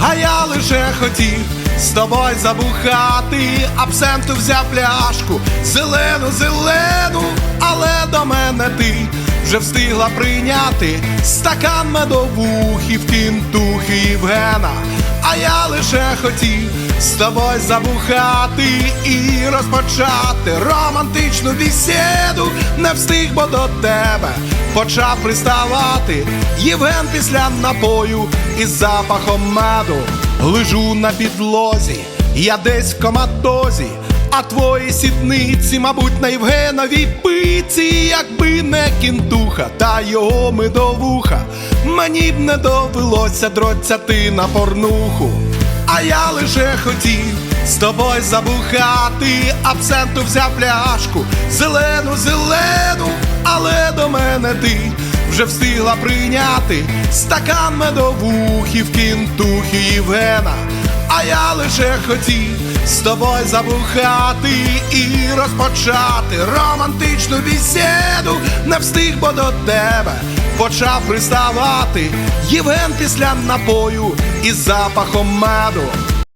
а я лише хотів з тобою забухати, абсенту взяв пляшку, зелену, зелену, але до мене ти вже встигла прийняти стакан медовухів, кінтухи Євгена. А я лише хотів з тобою забухати і розпочати романтичну бесіду. Не встиг, бо до тебе почав приставати Євген після напою із запахом меду. Лежу на підлозі, я десь в коматозі, а твої сідниці, мабуть, на Євгеновій пиці, якби не кінтуха та його медовуха, мені б не довелося дроцяти на порнуху. А я лише хотів з тобою забухати, абсенту взяв пляшку, зелену, зелену, мене ти вже встигла прийняти стакан медовухів, кінтухи Євгена. А я лише хотів з тобою забухати і розпочати романтичну бесіду. Не встиг, бо до тебе почав приставати Євген після напою із запахом меду.